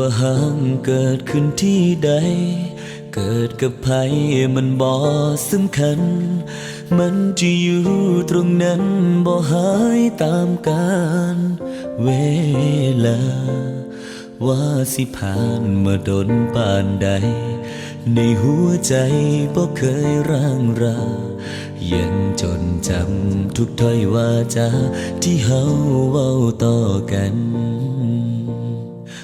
ว่าห้างเกิดขึ้นที่ใด เกิดกับใครมันบ่สำคัญ มันจะอยู่ตรงนั้นบ่หายตามกาลเวลา ว่าสิผ่านมาดนปานใด ในหัวใจบ่เคยร่างรายังจนจำทุกถ้อยวาจาที่เฮาเว้าต่อกัน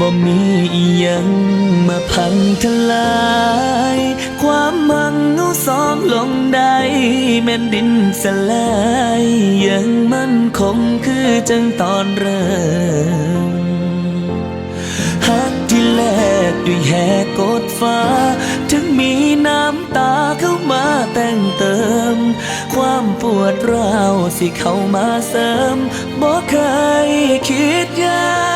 บ่มีอียังมาพังทลาย ความมังเอาสองลงได้แม่นดินสลายยังมั่นคงคือจังตอนเริ่มหักที่แลกด้วยแหกกดฟ้า ถึงมีน้ำตาเข้ามาแต่งเติม ความปวดร้าวสิเข้ามาเสริมบ่เคยคิดยา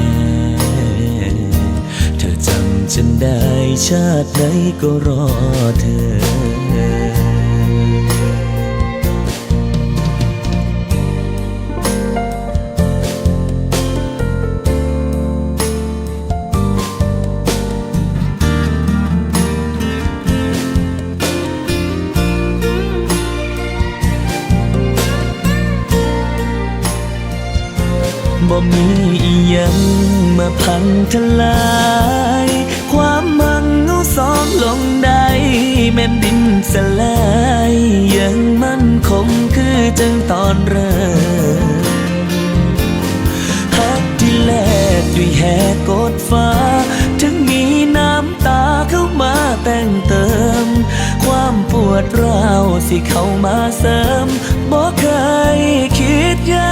จำฉันได้ชาติไหนก็รอเธอ บ่มีอีหยังมาพังทลาย ความมังเอาสองลงได้แม่นดินสลายยังมั่นคงคือจังตอนเริ่มหักที่แลกด้วยแหกกดฟ้า ถึงมีน้ำตาเข้ามาแต่งเติม ความปวดร้าวสิเข้ามาเสริมบ่เคยคิดยา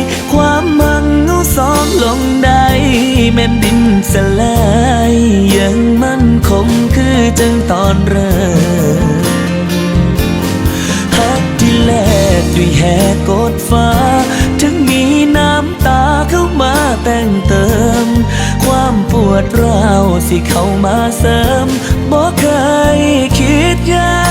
แม่นดินสลายยังมั่นคงคือจังตอนเริ่มหักที่แลกด้วยแหกกดฟ้า ถึงมีน้ำตาเข้ามาแต่งเติม ความปวดร้าวสิเข้ามาเสริมบ่เคยคิดยา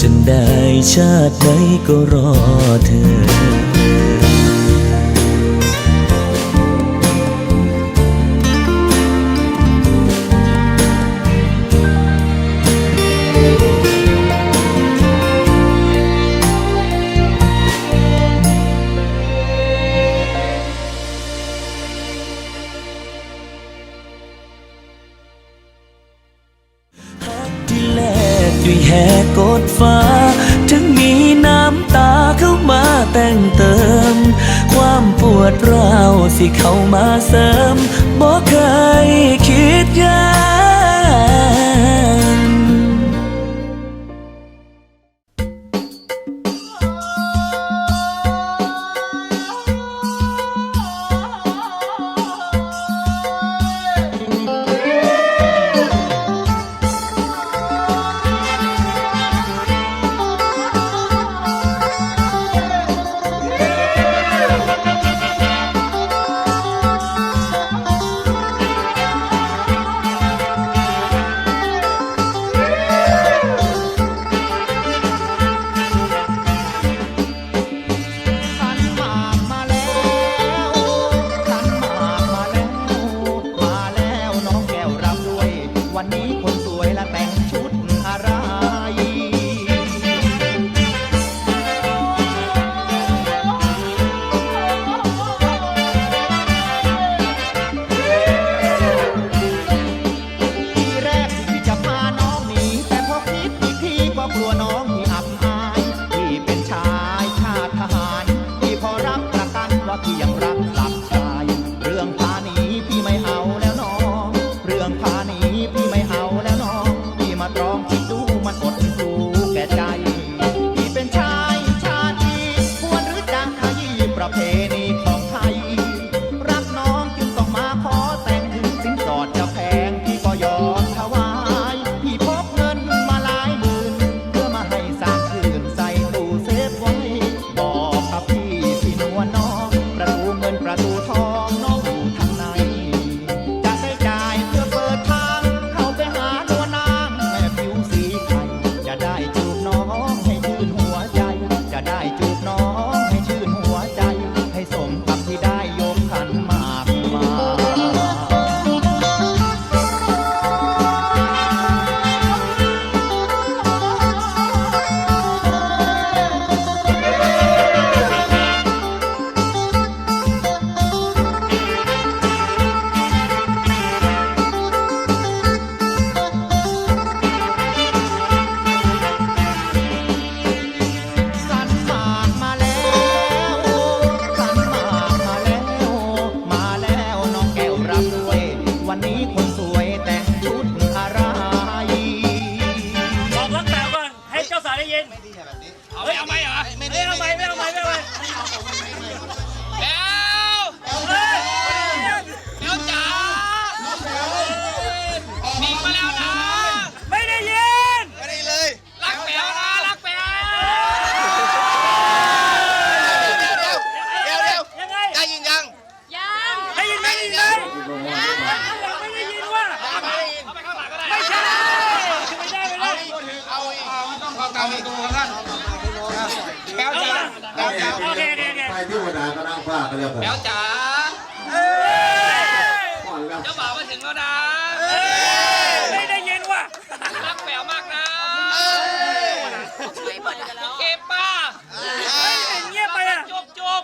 จนได้ชาติไหนก็รอเธอ ม ความปวดร้าวสิเข้ามาเสริมบ่เคยคิดยาง สวยและแต่งชุด เอาไปดูกันแก้วจ๋าแก้วจ๋าโอเคโอเคโอเคไปที่หัวหน้ากำลังฟาดไปแล้วครับแก้วจ๋าเจ้าบ่าวมาถึงแล้วนะไม่ได้ยินว่ะรักแป๋วมากนะช่วยหมดแล้วเก็บป้าเงียบไปอะจบจบ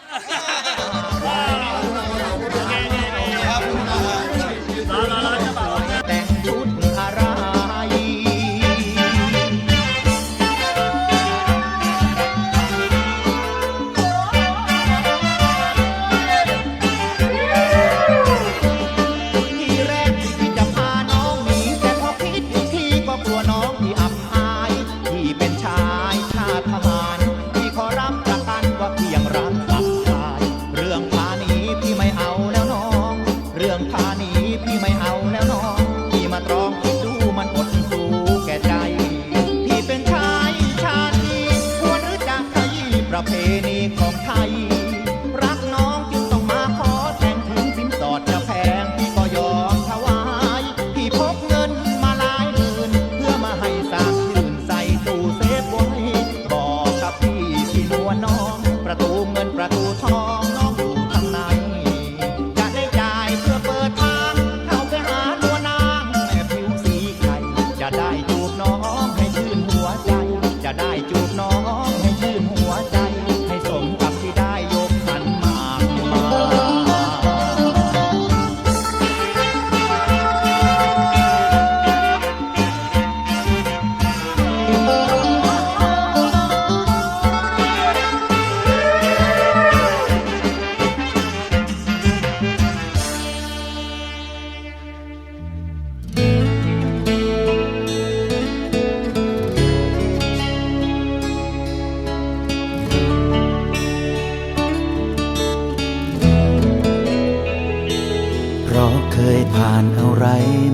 ผ่านอะไร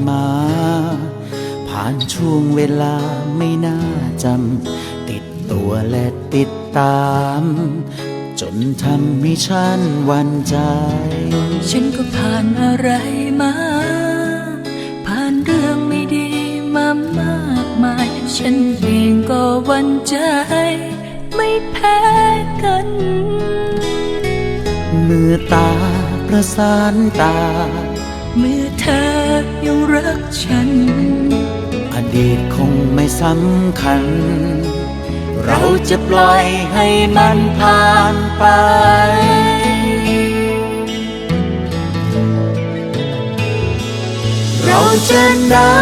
มา ผ่านช่วงเวลาไม่น่าจำ ติดตัวและติดตาม จนทำให้ฉันหวันใจ ฉันก็ผ่านอะไรมา ผ่านเรื่องไม่ดีมามากมาย ฉันเองก็หวันใจ ไม่แพ้กัน มือตาประสานตา เมื่อเธอยังรักฉัน อดีตคงไม่สำคัญ เราจะปล่อยให้มันผ่านไปเราจะนั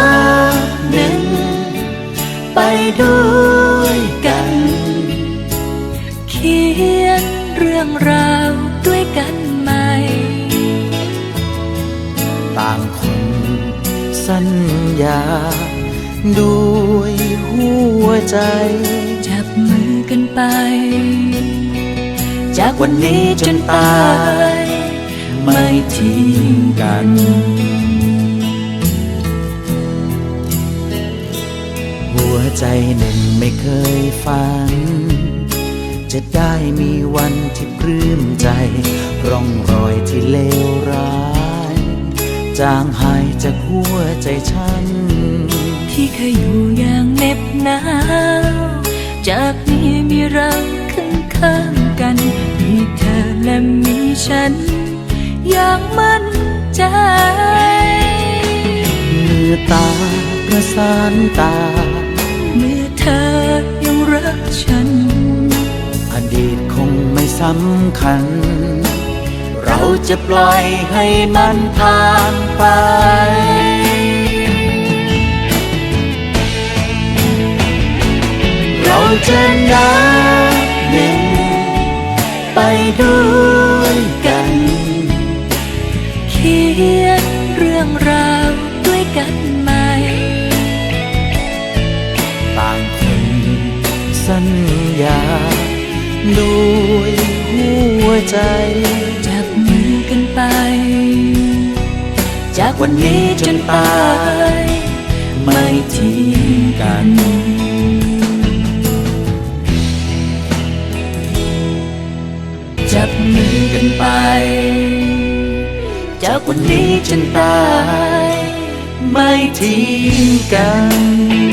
บหนึ่งไปด้วยกัน เขียนเรื่องราวา ด้วยหัวใจ จับมือกันไป จากวันนี้จนตาย ไม่ทิ้งกันหัวใจหนึ่งไม่เคยฝัน จะได้มีวันที่ปลื้มใจ ร่องรอยที่เลวร้าย จางหายจากหัวใจฉัน ที่เคยอยู่อย่างเหน็บหนาว จากนี้มีเราข้างข้างกัน มีเธอและมีฉัน อย่างมั่นใจมือตาประสานตา เมื่อเธอยังรักฉัน อดีตคงไม่สำคัญ จะปล่อยให้มันผ่านไปเราจะนับ นี้จนตาย ไม่ทิ้งกันจับมือกันไป จากวันนี้จนตาย ไม่ทิ้งกัน